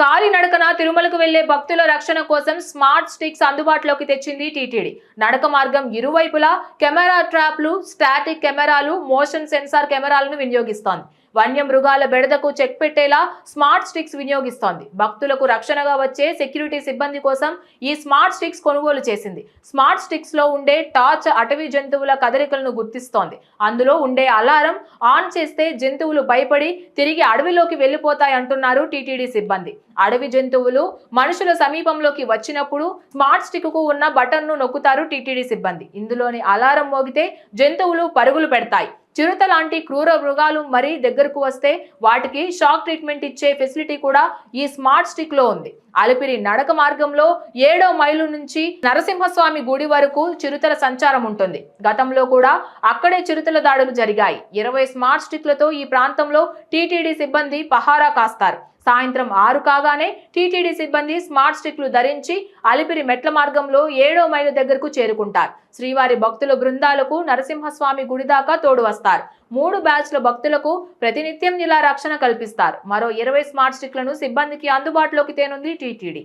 కాలినడకన తిరుమలకు వెళ్ళే భక్తుల రక్షణ కోసం స్మార్ట్ స్టిక్స్ అందుబాటులోకి తెచ్చింది టీటీడీ. నడక మార్గం ఇరువైపులా కెమెరా ట్రాప్లు స్టాటిక్ కెమెరాలు మోషన్ సెన్సార్ కెమెరాలను వినియోగిస్తోంది. వన్య మృగాల బెడదకు చెక్ పెట్టేలా స్మార్ట్ స్టిక్స్ వినియోగిస్తోంది. భక్తులకు రక్షణగా వచ్చే సెక్యూరిటీ సిబ్బంది కోసం ఈ స్మార్ట్ స్టిక్స్ కొనుగోలు చేసింది. స్మార్ట్ స్టిక్స్లో ఉండే టార్చ్ అటవీ జంతువుల కదలికలను గుర్తిస్తోంది. అందులో ఉండే అలారం ఆన్ చేస్తే జంతువులు భయపడి తిరిగి అడవిలోకి వెళ్ళిపోతాయి అంటున్నారు టీటీడీ సిబ్బంది. అడవి జంతువులు మనుషుల సమీపంలోకి వచ్చినప్పుడు స్మార్ట్ స్టిక్కు ఉన్న బటన్ను నొక్కుతారు టీటీడీ సిబ్బంది. ఇందులోని అలారం మోగితే జంతువులు పరుగులు పెడతాయి. చిరుత లాంటి క్రూర మృగాలు మరీ దగ్గరకు వస్తే వాటికి షాక్ ట్రీట్మెంట్ ఇచ్చే ఫెసిలిటీ కూడా ఈ స్మార్ట్ స్టిక్లో ఉంది. అలిపిరి నడక మార్గంలో ఏడో మైలు నుంచి నరసింహస్వామి గుడి వరకు చిరుతల సంచారం ఉంటుంది. గతంలో కూడా అక్కడే చిరుతల దాడులు జరిగాయి. ఇరవై స్మార్ట్ స్టిక్లతో ఈ ప్రాంతంలో టీటీడీ సిబ్బంది పహారా కాస్తారు. సాయంత్రం ఆరు కాగానే టీటీడీ సిబ్బంది స్మార్ట్ స్టిక్లు ధరించి అలిపిరి మెట్ల మార్గంలో ఏడో మైలు దగ్గరకు చేరుకుంటారు. శ్రీవారి భక్తుల బృందాలకు నరసింహస్వామి గుడి దాకా తోడు వస్తారు. మూడు బ్యాచ్ల భక్తులకు ప్రతినిత్యం ఇలా రక్షణ కల్పిస్తారు. మరో ఇరవై స్మార్ట్ స్టిక్లను సిబ్బందికి అందుబాటులోకి తేనుంది టీటీడీ.